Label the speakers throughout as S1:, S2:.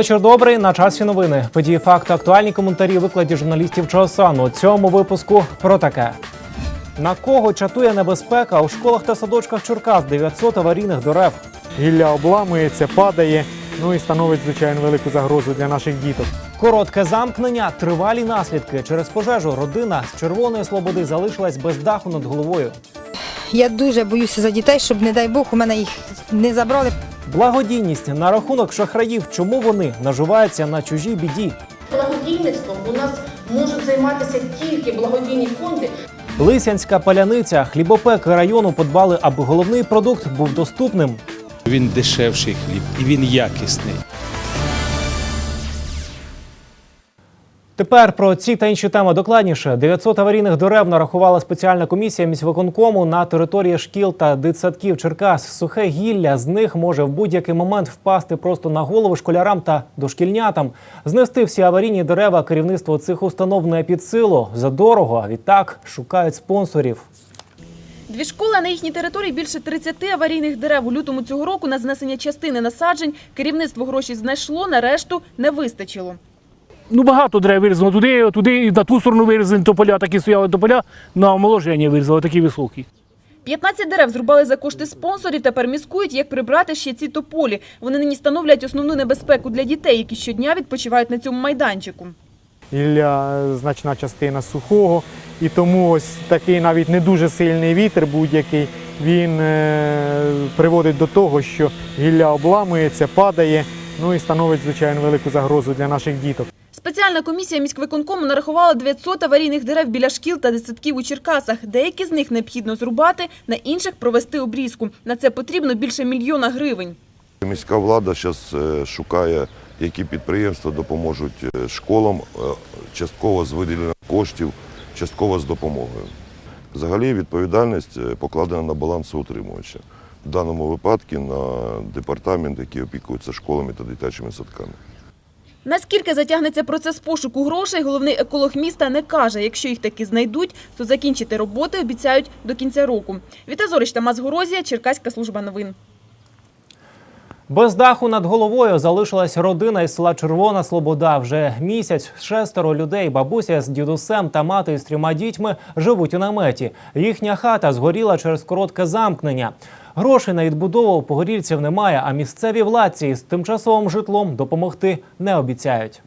S1: Вечір добрий. На часі новини. Події факти, актуальні коментарі, викладі журналістів Часану. У цьому випуску про таке. На кого чатує небезпека у школах та садочках Черкас 900 аварійних дерев.
S2: Гілля обламується, падає, ну і становить звичайно велику загрозу для наших діток.
S1: Коротке замкнення, тривалі наслідки. Через пожежу родина з Червоної Слободи залишилась без даху над головою.
S3: Я дуже боюся за дітей, щоб, не дай Бог, у мене їх не забрали.
S1: Благодійність на рахунок шахраїв. Чому вони наживаються на чужій біді?
S4: Благодійництвом у нас можуть займатися тільки благодійні фонди.
S1: Лисянська паляниця, хлібопеки району подбали, аби головний продукт був доступним.
S5: Він дешевший хліб і він якісний.
S1: Тепер про ці та інші теми докладніше. 900 аварійних дерев нарахувала спеціальна комісія міськвиконкому на території шкіл та дитсадків Черкас. Сухе гілля з них може в будь-який момент впасти просто на голову школярам та дошкільнятам. Знести всі аварійні дерева керівництво цих установ не під силу. Задорого, а відтак шукають спонсорів.
S6: Дві школи на їхній території більше 30 аварійних дерев. У лютому цього року на знесення частини насаджень керівництво гроші знайшло, на решту не вистачило.
S7: Ну, багато дерев вирізано туди, туди і на ту сторону вирізані тополя, такі стояли тополя, на омоложення вирізали, такі високі.
S6: 15 дерев зрубали за кошти спонсорів. Тепер міскують, як прибрати ще ці тополі. Вони нині становлять основну небезпеку для дітей, які щодня відпочивають на цьому майданчику.
S2: Гілля е, значна частина сухого, і тому ось такий навіть не дуже сильний вітер будь-який, він е, приводить до того, що гілля обламується, падає, ну і становить звичайно велику загрозу для наших діток.
S6: Спеціальна комісія міськвиконкому нарахувала 900 аварійних дерев біля шкіл та дитсадків у Черкасах. Деякі з них необхідно зрубати, на інших провести обрізку. На це потрібно більше мільйона гривень.
S8: Міська влада зараз шукає, які підприємства допоможуть е, школам е, частково з виділенням коштів, частково з допомогою. Взагалі відповідальність е, покладена на балансоутримувача. В даному випадку на департамент, який опікується школами та дитячими садками.
S6: Наскільки затягнеться процес пошуку грошей, головний еколог міста не каже. Якщо їх таки знайдуть, то закінчити роботи обіцяють до кінця року. Віта Зорич та Горозія, Черкаська служба новин.
S1: Без даху над головою залишилась родина із села Червона Слобода. Вже місяць шестеро людей, бабуся з дідусем та мати з трьома дітьми живуть у наметі. Їхня хата згоріла через коротке замкнення. Грошей на відбудову у погорільців немає, а місцеві владці з тимчасовим житлом допомогти не обіцяють.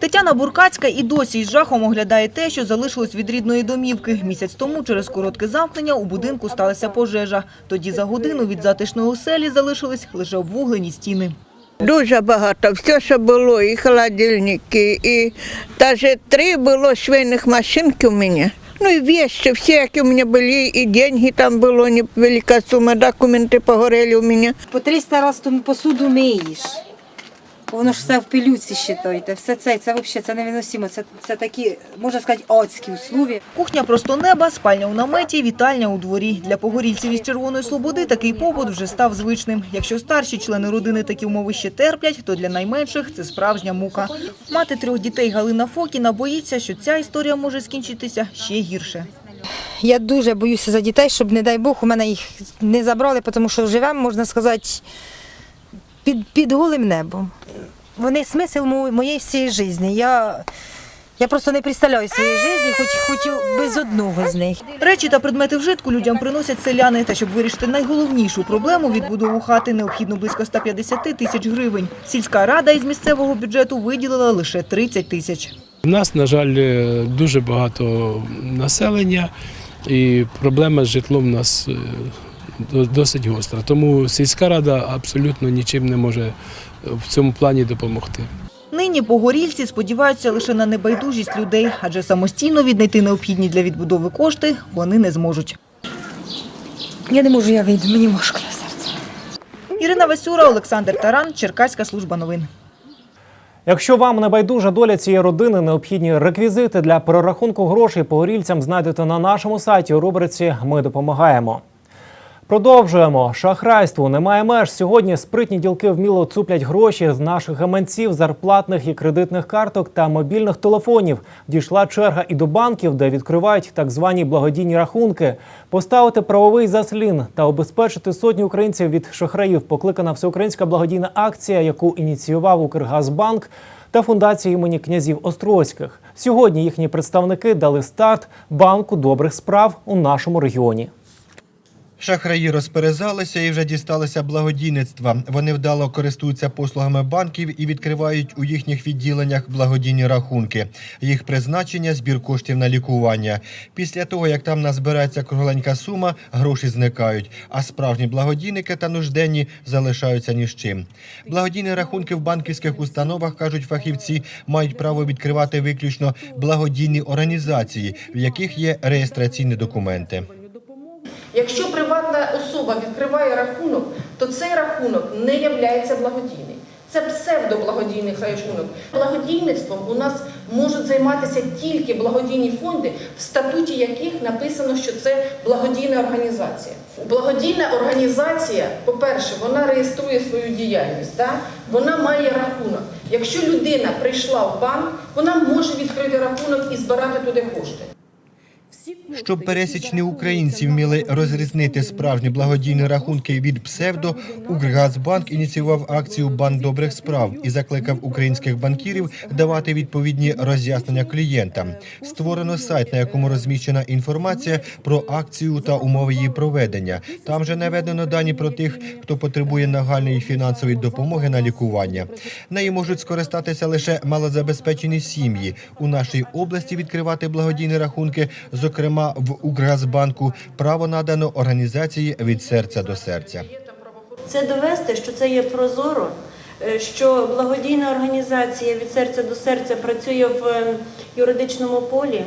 S9: Тетяна Буркацька і досі із жахом оглядає те, що залишилось від рідної домівки. Місяць тому через коротке замкнення у будинку сталася пожежа. Тоді за годину від затишної оселі залишились лише обвуглені стіни.
S10: Дуже багато. Все, що було, і холодильники, і навіть три було швейних машинки у мене. Ну і вещи, всі, які у мене були, і деньги там було, невелика сума, документи погорели у мене.
S3: По 300 разів тому посуду миєш. Воно ж все в пилюці считайте. Все це, це взагалі це невиносимо. Це, це такі, можна сказати, адські условия.
S9: Кухня просто неба, спальня у наметі, вітальня у дворі. Для погорільців із Червоної Слободи такий побут вже став звичним. Якщо старші члени родини такі умови ще терплять, то для найменших це справжня мука. Мати трьох дітей Галина Фокіна боїться, що ця історія може скінчитися ще гірше.
S3: Я дуже боюся за дітей, щоб, не дай Бог, у мене їх не забрали, тому що живемо, можна сказати, під, під голим небом. Вони смисл мо- моєї всієї життя. Я, я просто не представляю своєї житті, хоч, хоч без одного з них.
S9: Речі та предмети вжитку людям приносять селяни. Та щоб вирішити найголовнішу проблему відбудову хати, необхідно близько 150 тисяч гривень. Сільська рада із місцевого бюджету виділила лише 30 тисяч.
S5: У нас, на жаль, е, дуже багато населення, і проблема з житлом у нас е, досить гостра. Тому сільська рада абсолютно нічим не може в цьому плані допомогти.
S9: Нині погорільці сподіваються лише на небайдужість людей, адже самостійно віднайти необхідні для відбудови кошти вони не зможуть.
S3: Я не можу, я вийду, мені важко на серце.
S9: Ірина Васюра, Олександр Таран, Черкаська служба новин.
S1: Якщо вам не байдужа доля цієї родини, необхідні реквізити для перерахунку грошей погорільцям знайдете на нашому сайті у рубриці Ми допомагаємо. Продовжуємо шахрайству. Немає меж. Сьогодні спритні ділки вміло цуплять гроші з наших гаманців, зарплатних і кредитних карток та мобільних телефонів. Дійшла черга і до банків, де відкривають так звані благодійні рахунки. Поставити правовий заслін та обезпечити сотні українців від шахраїв. Покликана всеукраїнська благодійна акція, яку ініціював Укргазбанк та фундація імені князів Острозьких. Сьогодні їхні представники дали старт банку добрих справ у нашому регіоні.
S11: Шахраї розперезалися і вже дісталися благодійництва. Вони вдало користуються послугами банків і відкривають у їхніх відділеннях благодійні рахунки. Їх призначення збір коштів на лікування. Після того, як там назбирається кругленька сума, гроші зникають. А справжні благодійники та нужденні залишаються ні з чим. Благодійні рахунки в банківських установах кажуть фахівці, мають право відкривати виключно благодійні організації, в яких є реєстраційні документи.
S4: Якщо приватна особа відкриває рахунок, то цей рахунок не є благодійний. Це псевдоблагодійний рахунок. Благодійництвом у нас можуть займатися тільки благодійні фонди, в статуті яких написано, що це благодійна організація. Благодійна організація, по-перше, вона реєструє свою діяльність, да? вона має рахунок. Якщо людина прийшла в банк, вона може відкрити рахунок і збирати туди кошти.
S11: Щоб пересічні українці вміли розрізнити справжні благодійні рахунки від псевдо, Укргазбанк ініціював акцію Бан добрих справ і закликав українських банкірів давати відповідні роз'яснення клієнтам. Створено сайт, на якому розміщена інформація про акцію та умови її проведення. Там же наведено дані про тих, хто потребує нагальної фінансової допомоги на лікування. Неї можуть скористатися лише малозабезпечені сім'ї. У нашій області відкривати благодійні рахунки, зокрема в Укргазбанку, право надано організації від серця до серця.
S12: Це довести, що це є прозоро, е, що благодійна організація від серця до серця працює в е, юридичному полі,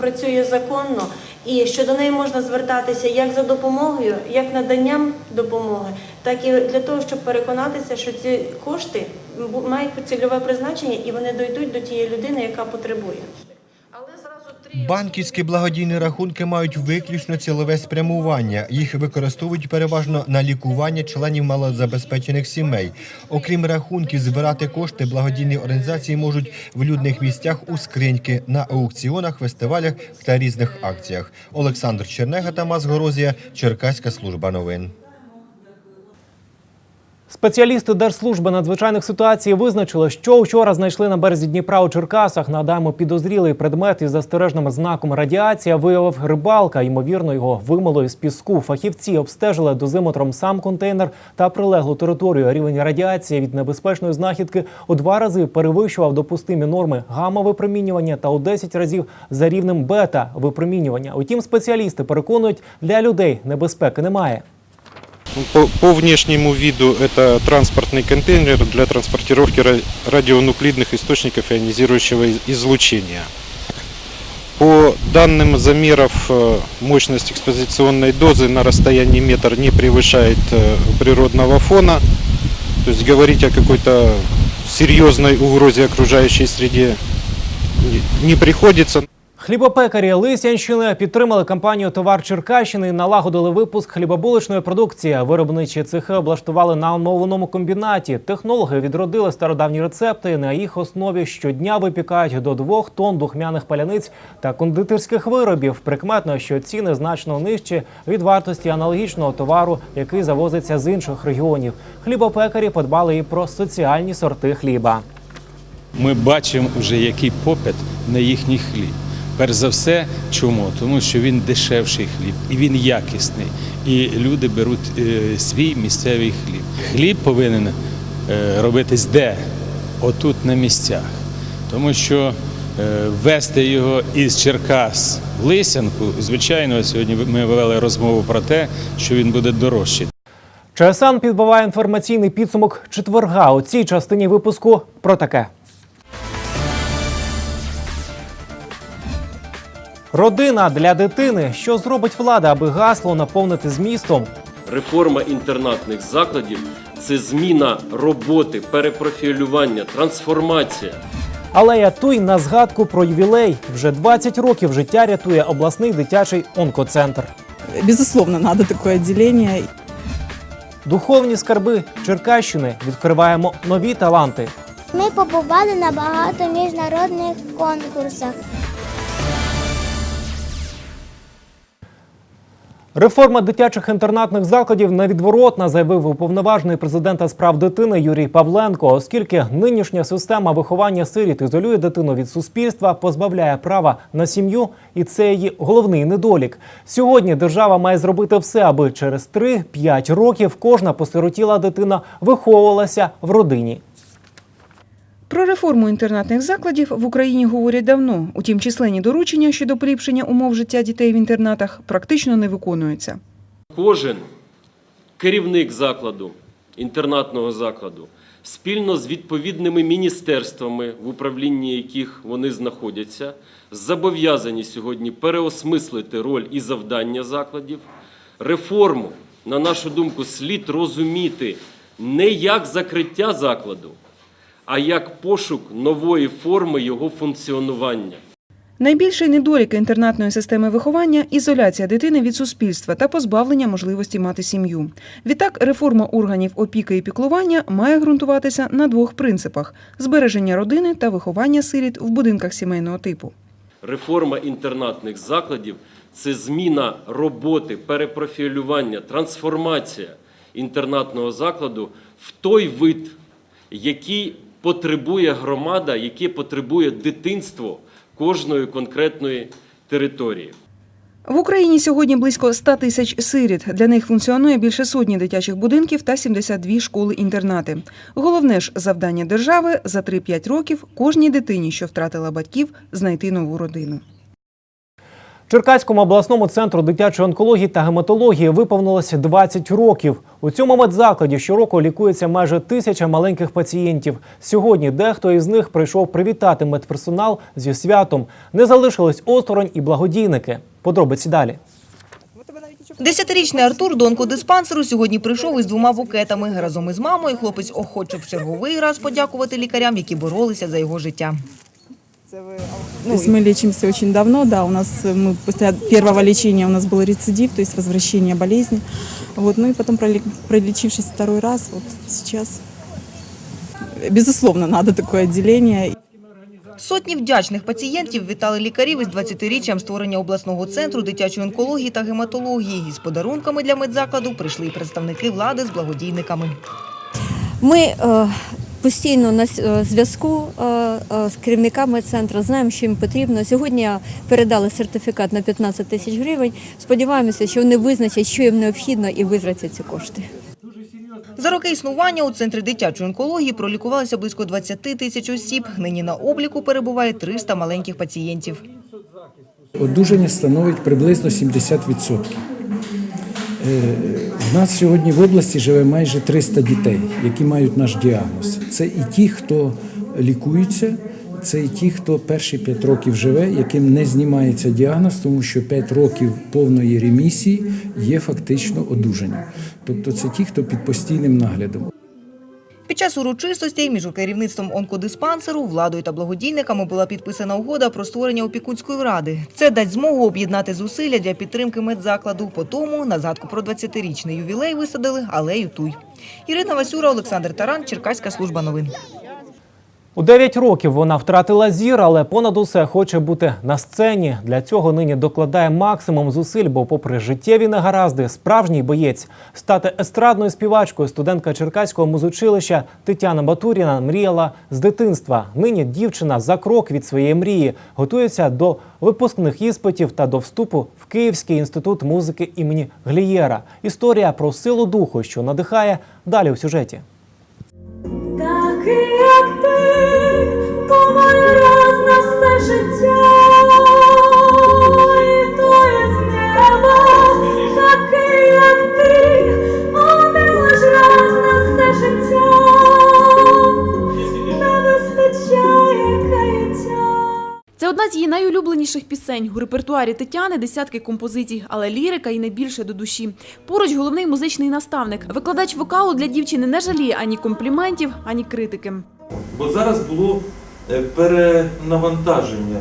S12: працює законно, і що до неї можна звертатися як за допомогою, як наданням допомоги, так і для того, щоб переконатися, що ці кошти бу- мають цільове призначення і вони дійдуть до тієї людини, яка потребує.
S11: Банківські благодійні рахунки мають виключно цілове спрямування. Їх використовують переважно на лікування членів малозабезпечених сімей. Окрім рахунків, збирати кошти благодійні організації можуть в людних місцях у скриньки, на аукціонах, фестивалях та різних акціях. Олександр Чернега, Тамас Горозія, Черкаська служба новин.
S1: Спеціалісти Держслужби надзвичайних ситуацій визначили, що вчора знайшли на березі Дніпра у Черкасах. Нагадаємо, підозрілий предмет із застережним знаком радіація виявив рибалка. Ймовірно, його вимило із піску. Фахівці обстежили дозиметром сам контейнер та прилеглу територію. Рівень радіації від небезпечної знахідки у два рази перевищував допустимі норми гамма-випромінювання та у 10 разів за рівнем бета-випромінювання. Утім, спеціалісти переконують, для людей небезпеки немає.
S13: По, по внешнему виду это транспортный контейнер для транспортировки ра- радионуклидных источников ионизирующего из- излучения. По данным замеров э, мощность экспозиционной дозы на расстоянии метр не превышает э, природного фона. То есть говорить о какой-то серьезной угрозе окружающей среде не приходится.
S1: Хлібопекарі Лисянщини підтримали кампанію Товар Черкащини і налагодили випуск хлібобулочної продукції. Виробничі цехи облаштували на оновленому комбінаті. Технологи відродили стародавні рецепти. На їх основі щодня випікають до двох тонн духмяних паляниць та кондитерських виробів. Прикметно, що ціни значно нижчі від вартості аналогічного товару, який завозиться з інших регіонів. Хлібопекарі подбали і про соціальні сорти хліба.
S14: ми бачимо вже який попит на їхній хліб. Перш за все, чому? Тому що він дешевший хліб і він якісний. І люди беруть е, свій місцевий хліб. Хліб повинен е, робитись де? Отут на місцях. Тому що е, його із Черкас в Лисянку, звичайно, сьогодні ми вели розмову про те, що він буде дорожчий.
S1: ЧСН підбиває інформаційний підсумок четверга. У цій частині випуску про таке. Родина для дитини. Що зробить влада, аби гасло наповнити змістом?
S15: Реформа інтернатних закладів це зміна роботи, перепрофілювання, трансформація.
S1: Алея Туй на згадку про ювілей. Вже 20 років життя рятує обласний дитячий онкоцентр.
S16: Безусловно, надо такое отделение.
S1: Духовні скарби Черкащини відкриваємо нові таланти.
S17: Ми побували на багато міжнародних конкурсах.
S1: Реформа дитячих інтернатних закладів невідворотна, заявив уповноважений президента з прав дитини Юрій Павленко, оскільки нинішня система виховання сиріт ізолює дитину від суспільства, позбавляє права на сім'ю, і це її головний недолік. Сьогодні держава має зробити все, аби через 3-5 років кожна посиротіла дитина виховувалася в родині.
S18: Про реформу інтернатних закладів в Україні говорять давно. Утім, численні доручення щодо поліпшення умов життя дітей в інтернатах практично не виконуються.
S15: Кожен керівник закладу, інтернатного закладу, спільно з відповідними міністерствами, в управлінні яких вони знаходяться, зобов'язані сьогодні переосмислити роль і завдання закладів. Реформу, на нашу думку, слід розуміти не як закриття закладу, а як пошук нової форми його функціонування.
S18: Найбільший недолік інтернатної системи виховання ізоляція дитини від суспільства та позбавлення можливості мати сім'ю. Відтак, реформа органів опіки і піклування має ґрунтуватися на двох принципах: збереження родини та виховання сиріт в будинках сімейного типу.
S15: Реформа інтернатних закладів це зміна роботи, перепрофілювання, трансформація інтернатного закладу в той вид, який потребує громада, яке потребує дитинство кожної конкретної території.
S18: В Україні сьогодні близько 100 тисяч сиріт. Для них функціонує більше сотні дитячих будинків та 72 школи-інтернати. Головне ж завдання держави за 3-5 років кожній дитині, що втратила батьків, знайти нову родину.
S1: Черкаському обласному центру дитячої онкології та гематології виповнилося 20 років. У цьому медзакладі щороку лікується майже тисяча маленьких пацієнтів. Сьогодні дехто із них прийшов привітати медперсонал зі святом. Не залишились осторонь і благодійники. Подробиці далі.
S9: Десятирічний Артур до онкодиспансеру сьогодні прийшов із двома букетами. Разом із мамою хлопець охоче в черговий раз подякувати лікарям, які боролися за його життя.
S16: То есть мы лечимся очень давно, да, у нас э, мы после первого лечения у нас был рецидив, то есть возвращение болезни. Вот, ну и потом проле- пролечившись второй раз, вот сейчас, безусловно, надо такое отделение.
S9: Сотні вдячних пацієнтів вітали лікарів із 20-річчям створення обласного центру дитячої онкології та гематології. Із подарунками для медзакладу прийшли і представники влади з благодійниками.
S19: Ми е, постійно на е, зв'язку е, е, з керівниками центру, знаємо, що їм потрібно. Сьогодні передали сертифікат на 15 тисяч гривень. Сподіваємося, що вони визначать, що їм необхідно, і витратять ці кошти.
S9: За роки існування у центрі дитячої онкології пролікувалося близько 20 тисяч осіб. Нині на обліку перебуває 300 маленьких пацієнтів.
S20: Одужання становить приблизно 70%. Е, В нас сьогодні в області живе майже 300 дітей, які мають наш діагноз. Це і ті, хто лікується. це і ті, хто перші 5 років живе, яким не знімається діагноз, тому що 5 років повної ремісії є фактично одужання. Тобто це ті, хто під постійним наглядом.
S9: Під час урочистостей між керівництвом онкодиспансеру, владою та благодійниками була підписана угода про створення опікунської ради. Це дасть змогу об'єднати зусилля для підтримки медзакладу. По тому на згадку про 20-річний ювілей висадили алею Туй. Ірина Васюра, Олександр Таран, Черкаська служба новин.
S1: У 9 років вона втратила зір, але понад усе хоче бути на сцені. Для цього нині докладає максимум зусиль, бо, попри життєві негаразди, справжній боєць стати естрадною співачкою студентка Черкаського музучилища Тетяна Батуріна мріяла з дитинства. Нині дівчина за крок від своєї мрії готується до випускних іспитів та до вступу в Київський інститут музики імені Глієра. Історія про силу духу, що надихає далі у сюжеті.
S21: Такий, як ти, помаль раз на все життя,
S6: Це одна з її найулюбленіших пісень. У репертуарі Тетяни десятки композицій, але лірика і найбільше до душі. Поруч головний музичний наставник. Викладач вокалу для дівчини не жаліє ані компліментів, ані критики.
S22: Бо зараз було е, перенавантаження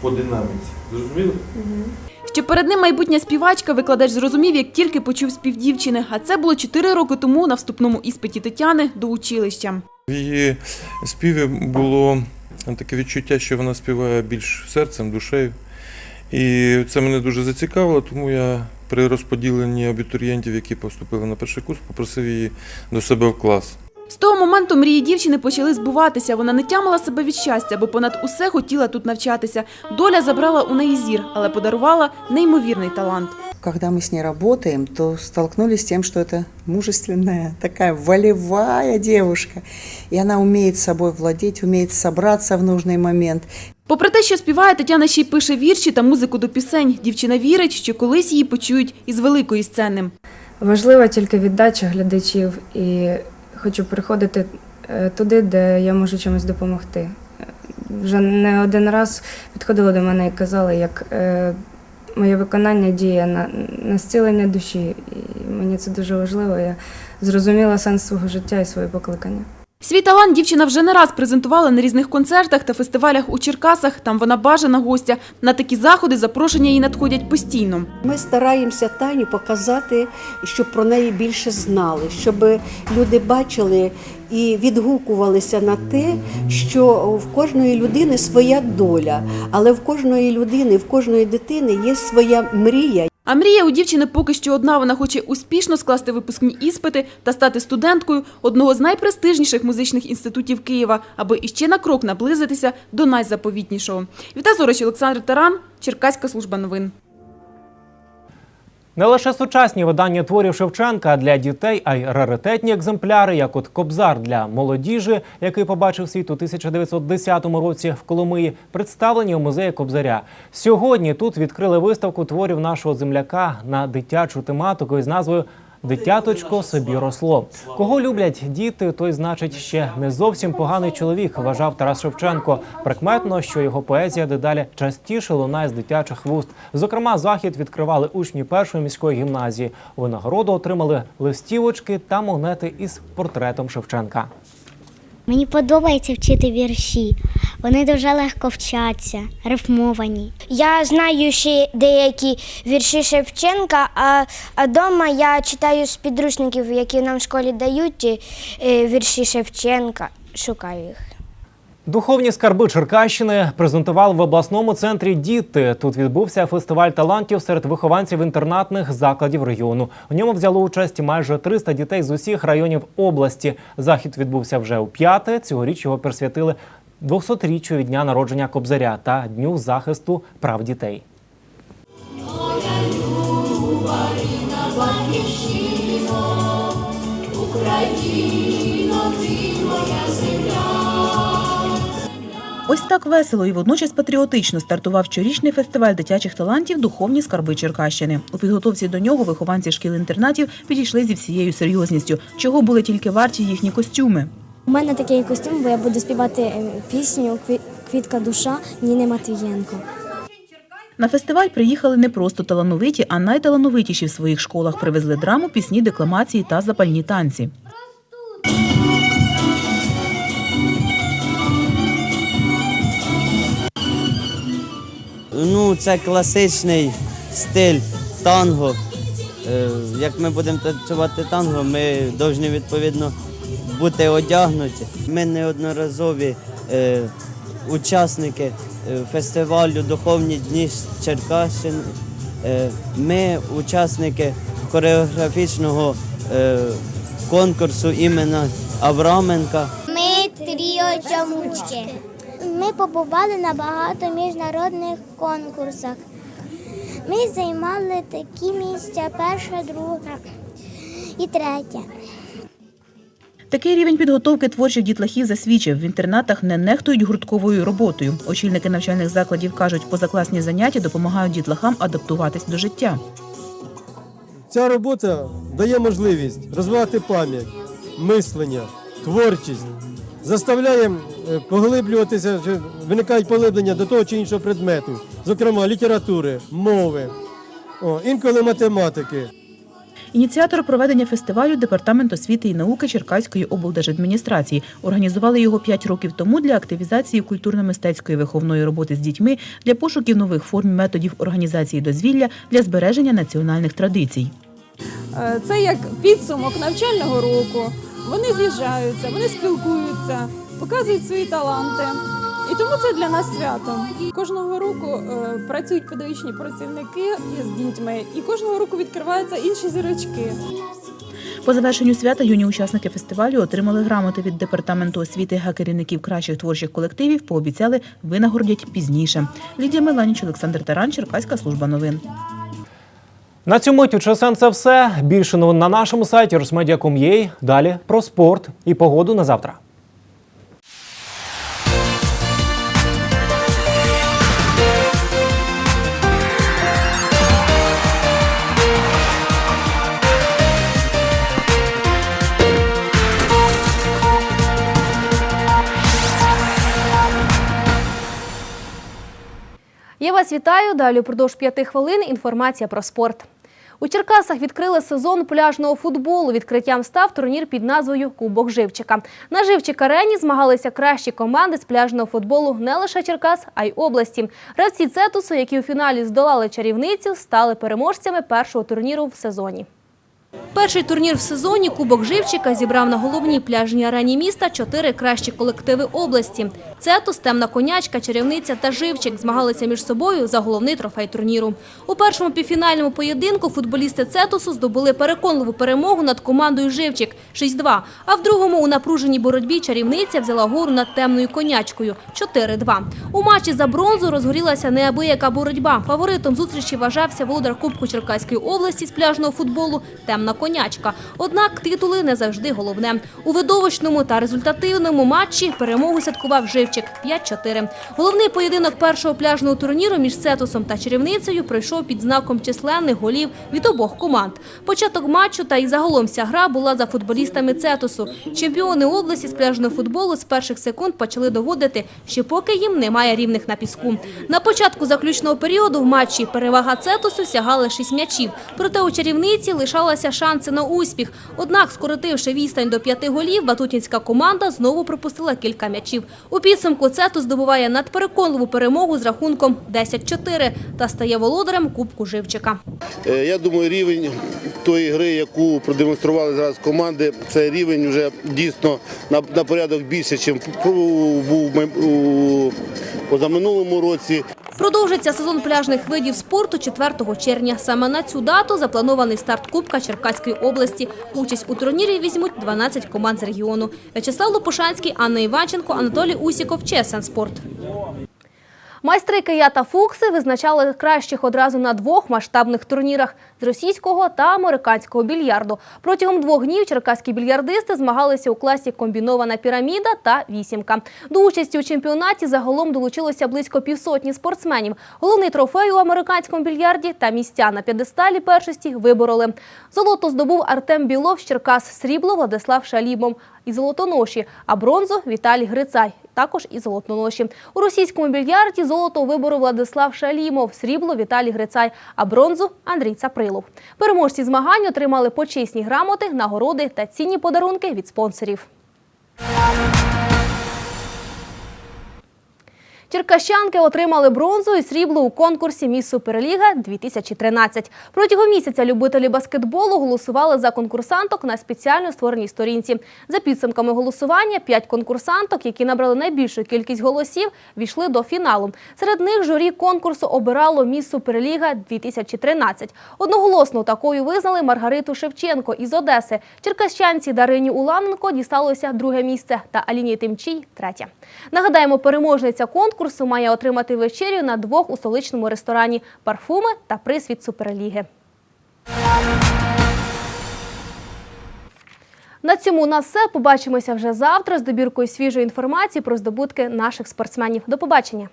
S22: по динаміці. Зрозуміли?
S6: Що перед ним майбутня співачка, викладач зрозумів, як тільки почув спів дівчини. А це було 4 роки тому на вступному іспиті Тетяни до училища.
S23: В її співі було таке відчуття, що вона співає більш серцем, душею. І це мене дуже зацікавило, тому я при розподіленні абітурієнтів, які поступили на перший курс, попросив її до себе в клас.
S6: З того моменту мрії дівчини почали збуватися. Вона не тямила себе від щастя, бо понад усе хотіла тут навчатися. Доля забрала у неї зір, але подарувала неймовірний талант
S24: Когда мы с ней работаем, то столкнулись с тем, что это мужественная, такая волевая девушка. И она умеет собой владеть, умеет собраться в нужный момент.
S6: Попри те, що співає, Тетяна ще й пише вірші та музику до пісень. Дівчина вірить, що колись її почують із великої сцени.
S25: Важлива тільки віддача глядачів, і хочу приходити е, туди, де я можу чимось допомогти. Е, Вже не один раз підходили до мене і казали, як е, моє виконання діє на, на зцілення душі. І мені це дуже важливо. Я зрозуміла сенс свого життя і своє покликання.
S6: Свій талант дівчина вже не раз презентувала на різних концертах та фестивалях у Черкасах. Там вона бажана гостя. На такі заходи запрошення їй надходять постійно.
S26: Ми стараємося Таню показати, щоб про неї більше знали, щоб люди бачили і відгукувалися на те, що в кожної людини своя доля, але в кожної людини, в кожної дитини є своя мрія.
S6: А мрія у дівчини поки що одна. Вона хоче успішно скласти випускні іспити та стати студенткою одного з найпрестижніших музичних інститутів Києва, аби іще на крок наблизитися до найзаповітнішого. Віта Зорич, Олександр Таран, Черкаська служба новин.
S1: Не лише сучасні видання творів Шевченка для дітей, а й раритетні екземпляри, як от Кобзар для молодіжі, який побачив світ у 1910 році в Коломиї, представлені у музеї Кобзаря. Сьогодні тут відкрили виставку творів нашого земляка на дитячу тематику із назвою Дитяточко собі росло. Кого люблять діти, той значить ще не зовсім поганий чоловік, вважав Тарас Шевченко. Прикметно, що його поезія дедалі частіше лунає з дитячих вуст. Зокрема, захід відкривали учні першої міської гімназії. У нагороду отримали листівочки та монети із портретом Шевченка.
S17: Мені подобається вчити вірші. Вони дуже легко вчаться, рифмовані. Я знаю ще деякі вірші Шевченка, а, а дома я читаю з підручників, які нам в школі дають е, вірші Шевченка. Шукаю їх.
S1: Духовні скарби Черкащини презентували в обласному центрі Діти. Тут відбувся фестиваль талантів серед вихованців інтернатних закладів регіону. В ньому взяло участь майже 300 дітей з усіх районів області. Захід відбувся вже у п'яте. Цьогоріч його присвятили 200-річчю від дня народження Кобзаря та дню захисту прав дітей.
S27: Ось так весело і водночас патріотично стартував щорічний фестиваль дитячих талантів Духовні скарби Черкащини. У підготовці до нього вихованці шкіл-інтернатів підійшли зі всією серйозністю, чого були тільки варті їхні костюми.
S17: У мене такий костюм, бо я буду співати е, пісню «Кві- Квітка душа Ніни Матвієнко.
S27: На фестиваль приїхали не просто талановиті, а найталановитіші в своїх школах. Привезли драму, пісні, декламації та запальні танці.
S28: Ну, це класичний стиль танго. Е, Як ми будемо танцювати танго, ми повинні відповідно бути одягнуті. Ми неодноразові е, учасники е, фестивалю Духовні дні Черкащини. Ми учасники хореографічного конкурсу імена Авраменка.
S17: Ми тріо чомучки. Ми побували на багато міжнародних конкурсах. Ми займали такі місця перше, друге і третє.
S27: Такий рівень підготовки творчих дітлахів засвідчив. В інтернатах не нехтують гуртковою роботою. Очільники навчальних закладів кажуть, позакласні заняття допомагають дітлахам адаптуватись до життя.
S29: Ця робота дає можливість розвивати пам'ять, мислення, творчість, заставляє е, поглиблюватися, виникають поглиблення до того чи іншого предмету, зокрема літератури, мови, о, інколи математики.
S27: Ініціатор проведення фестивалю Департамент освіти і науки Черкаської облдержадміністрації. Організували його 5 років тому для активізації культурно-мистецької виховної роботи з дітьми, для пошуків нових форм методів організації дозвілля, для збереження національних традицій.
S30: Е, Це як підсумок навчального року. Вони з'їжджаються, вони спілкуються, показують свої таланти. І тому це для нас свято. Кожного року е, працюють педагогічні працівники з дітьми, і кожного року відкриваються інші зірочки.
S27: По завершенню свята юні учасники фестивалю отримали грамоти від департаменту освіти, а керівників кращих творчих колективів пообіцяли винагородять пізніше. Лідія Меланіч, Олександр Таран, Черкаська служба новин.
S1: На цю мить ЧСН це все. Більше новин на нашому сайті rosmedia.com.ua. Далі про спорт і погоду на завтра.
S31: Я вас вітаю. Далі впродовж п'яти хвилин інформація про спорт. У Черкасах відкрили сезон пляжного футболу. Відкриттям став турнір під назвою Кубок Живчика. На Живчик арені змагалися кращі команди з пляжного футболу не лише Черкас, а й області. Гравці Цетусу, які у фіналі здолали чарівницю, стали переможцями першого турніру в сезоні. Перший турнір в сезоні Кубок Живчика зібрав на головній пляжній арені міста чотири кращі колективи області. Цетус, Темна конячка, Чарівниця та Живчик змагалися між собою за головний трофей турніру. У першому півфінальному поєдинку футболісти Цетусу здобули переконливу перемогу над командою Живчик 6-2, а в другому у напруженій боротьбі Чарівниця взяла гору над Темною конячкою 4-2. У матчі за бронзу розгорілася неабияка боротьба. Фаворитом зустрічі вважався володар Кубку Черкаської області з пляжного футболу Темна конячка. Однак титули не завжди головне. У видовищному та результативному матчі перемогу святкував Живчик 5-4. Головний поєдинок першого пляжного турніру між Цетусом та Чарівницею пройшов під знаком численних голів від обох команд. Початок матчу та і загалом вся гра була за футболістами Цетусу. Чемпіони області з пляжного футболу з перших секунд почали доводити, що поки їм немає рівних на піску. На початку заключного періоду в матчі перевага Цетусу сягала 6 м'ячів. Проте у чарівниці шанси на успіх. Однак, скоротивши відстань до п'яти голів, батутінська команда знову пропустила кілька м'ячів. У підсумку Цетус здобуває надпереконливу перемогу з рахунком 10-4 та стає володарем Кубку Живчика.
S32: Е, Я думаю, рівень тої гри, яку продемонстрували зараз команди, це рівень вже дійсно на порядок більше, ніж був у позаминулому році.
S31: Продовжиться сезон пляжних видів спорту 4 червня. Саме на цю дату запланований старт Кубка Черкаської області. Участь у турнірі візьмуть 12 команд з регіону. В'ячеслав Лопушанський, Анна Іванченко, Анатолій Усіков, ЧСН Спорт. Майстри Кия та Фукси визначали кращих одразу на двох масштабних турнірах з російського та американського більярду. Протягом двох днів черкаські більярдисти змагалися у класі комбінована піраміда та вісімка. До участі у чемпіонаті загалом долучилося близько півсотні спортсменів. Головний трофей у американському більярді та місця на п'єдесталі першості вибороли. Золото здобув Артем Білов з Черкас, срібло Владислав Шалімов і золотоноші, а бронзу Віталій Грицай. Також і золотоноші. У російському більярді золото вибору Владислав Шалімов, срібло Віталій Грицай, а бронзу Андрій Цаприлов. Переможці змагань отримали почесні грамоти, нагороди та цінні подарунки від спонсорів. Черкащанки отримали бронзу і срібло у конкурсі «Міс Суперліга 2013». Протягом місяця любителі баскетболу голосували за конкурсанток на спеціально створеній сторінці. За підсумками голосування, п'ять конкурсанток, які набрали найбільшу кількість голосів, війшли до фіналу. Серед них журі конкурсу обирало «Міс Суперліга 2013». Одноголосно такою визнали Маргариту Шевченко із Одеси. Черкащанці Дарині Уланенко дісталося друге місце та Аліні Тимчій – третє. Нагадаємо, переможниця конкурсу має отримати вечерю на двох у столичному ресторані парфуми та приз від Суперліги. На цьому нас все. Побачимося вже завтра з добіркою свіжої інформації про здобутки наших спортсменів. До побачення!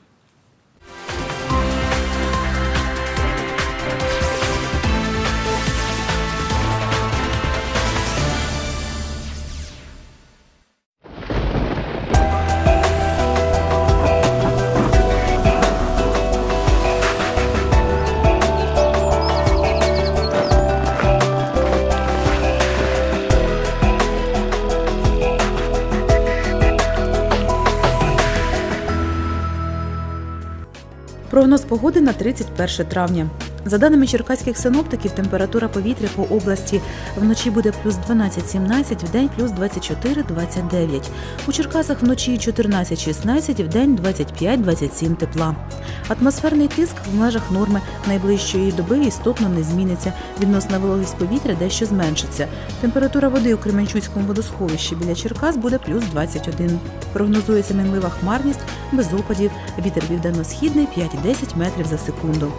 S27: Прогноз погоди на 31 травня. За даними черкаських синоптиків, температура повітря по області вночі буде плюс 12-17, вдень плюс 24-29. У Черкасах вночі 14-16, вдень 25-27 тепла. Атмосферний тиск в межах норми найближчої доби істотно не зміниться. Відносна вологість повітря дещо зменшиться. Температура води у Кременчуцькому водосховищі біля Черкас буде плюс 21. Прогнозується мінлива хмарність без опадів. Вітер південно-східний 5-10 метрів за секунду.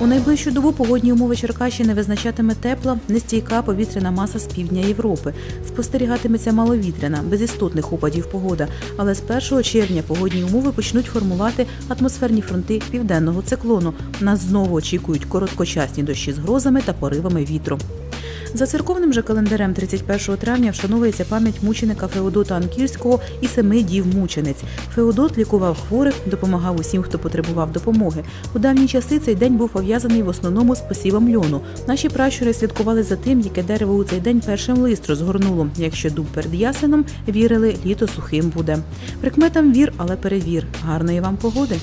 S27: У найближчу добу погодні умови Черкащини визначатиме тепла, нестійка повітряна маса з півдня Європи. Спостерігатиметься маловітряна, без істотних опадів погода. Але з 1 червня погодні умови почнуть формувати атмосферні фронти південного циклону. Нас знову очікують короткочасні дощі з грозами та поривами вітру. За церковним же календарем 31 травня вшановується пам'ять мученика Феодота Анкільського і семи дів мучениць. Феодот лікував хворих, допомагав усім, хто потребував допомоги. У давні часи цей день був пов'язаний в основному з посівом льону. Наші пращури слідкували за тим, яке дерево у цей день першим лист розгорнуло. Якщо дуб перед ясеном, вірили, літо сухим буде. Прикметам вір, але перевір. Гарної вам погоди!